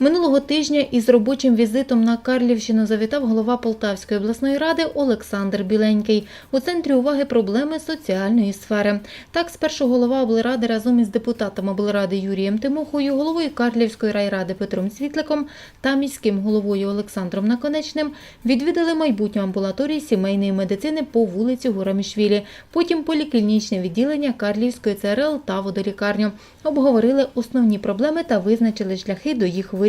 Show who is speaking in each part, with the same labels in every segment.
Speaker 1: Минулого тижня із робочим візитом на Карлівщину завітав голова Полтавської обласної ради Олександр Біленький. У центрі уваги проблеми соціальної сфери. Так, спершу голова облради разом із депутатом облради Юрієм Тимохою, головою Карлівської райради Петром Світликом та міським головою Олександром Наконечним відвідали майбутню амбулаторію сімейної медицини по вулиці Гурамішвілі, потім поліклінічне відділення Карлівської ЦРЛ та водолікарню. Обговорили основні проблеми та визначили шляхи до їх вирішення.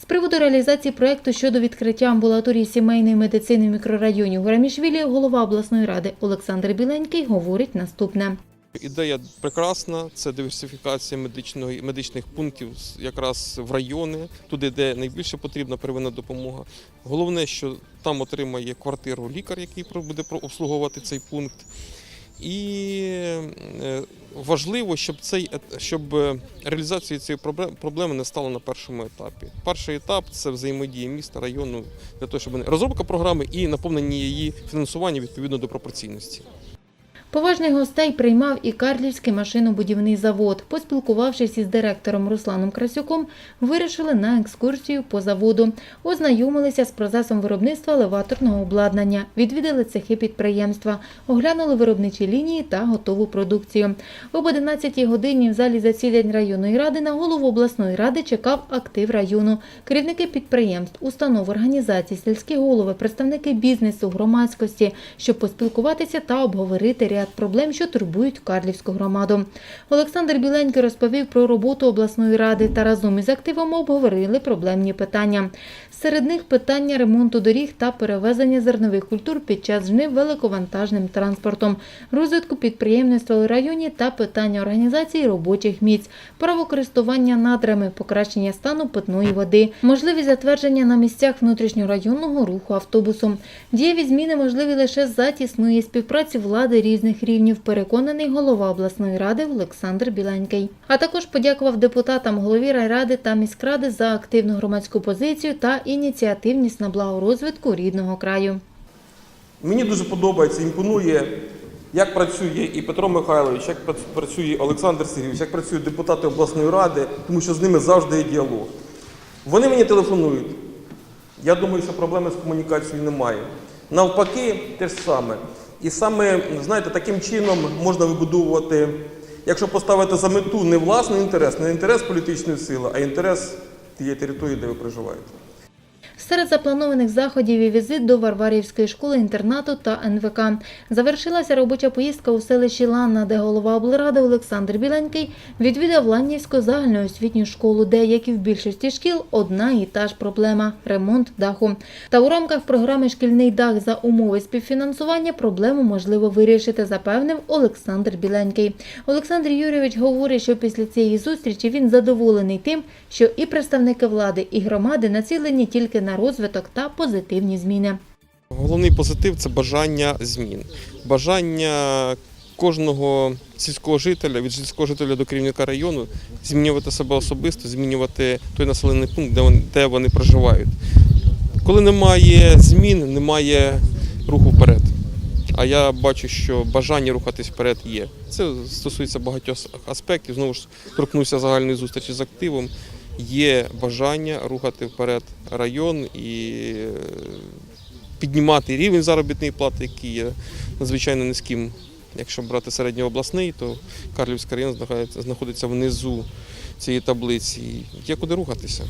Speaker 1: З приводу реалізації проекту щодо відкриття амбулаторії сімейної медицини в мікрорайоні Гурамішвілі голова обласної ради Олександр Біленький говорить наступне.
Speaker 2: Ідея прекрасна, це диверсифікація медичного медичних пунктів якраз в райони, туди, де найбільше потрібна первинна допомога. Головне, що там отримає квартиру лікар, який буде обслуговувати цей пункт. І е, важливо, щоб цей щоб е, реалізація цієї проблем- проблеми не стала на першому етапі. Перший етап це взаємодія міста, району для того, щоб розробка програми і наповнення її фінансування відповідно до пропорційності.
Speaker 1: Поважних гостей приймав і Карлівський машинобудівний завод. Поспілкувавшись із директором Русланом Красюком, вирішили на екскурсію по заводу. Ознайомилися з процесом виробництва елеваторного обладнання, відвідали цехи підприємства, оглянули виробничі лінії та готову продукцію. Об 11 годині в залі засідань районної ради на голову обласної ради чекав актив району. Керівники підприємств, установ, організацій, сільські голови, представники бізнесу, громадськості, щоб поспілкуватися та обговорити ряд проблем, що турбують Карлівську громаду. Олександр Біленький розповів про роботу обласної ради та разом із активом обговорили проблемні питання. Серед них питання ремонту доріг та перевезення зернових культур під час жнив великовантажним транспортом, розвитку підприємництва у районі та питання організації робочих місць, правокористування надрами, покращення стану питної води, можливість затвердження на місцях внутрішньорайонного руху автобусом. Дієві зміни можливі лише за тісної співпраці влади різних рівнів, переконаний голова обласної ради Олександр Біленький. А також подякував депутатам голові райради та міськради за активну громадську позицію та ініціативність на благо розвитку рідного краю.
Speaker 3: Мені дуже подобається, імпонує, як працює і Петро Михайлович, як працює Олександр Сергійович, як працюють депутати обласної ради, тому що з ними завжди є діалог. Вони мені телефонують. Я думаю, що проблеми з комунікацією немає. Навпаки, те ж саме. І саме, знаєте, таким чином можна вибудовувати, якщо поставити за мету не власний інтерес, не інтерес політичної сили, а інтерес тієї території, де ви проживаєте.
Speaker 1: Серед запланованих заходів і візит до Варварівської школи інтернату та НВК. Завершилася робоча поїздка у селищі Ланна, де голова облради Олександр Біленький відвідав Ланнівську загальноосвітню школу, де, як і в більшості шкіл, одна і та ж проблема ремонт даху. Та у рамках програми Шкільний дах за умови співфінансування проблему можливо вирішити, запевнив Олександр Біленький. Олександр Юрійович говорить, що після цієї зустрічі він задоволений тим, що і представники влади, і громади націлені тільки на розвиток та позитивні зміни.
Speaker 2: Головний позитив це бажання змін, бажання кожного сільського жителя, від сільського жителя до керівника району, змінювати себе особисто, змінювати той населений пункт, де вони, де вони проживають. Коли немає змін, немає руху вперед. А я бачу, що бажання рухатись вперед є. Це стосується багатьох аспектів. Знову ж торкнувся загальної зустрічі з активом. Є бажання рухати вперед район і е, піднімати рівень заробітної плати, який є надзвичайно низьким. Якщо брати середньообласний, то Карлівський район знаходиться- знаходиться внизу цієї таблиці. Є куди рухатися.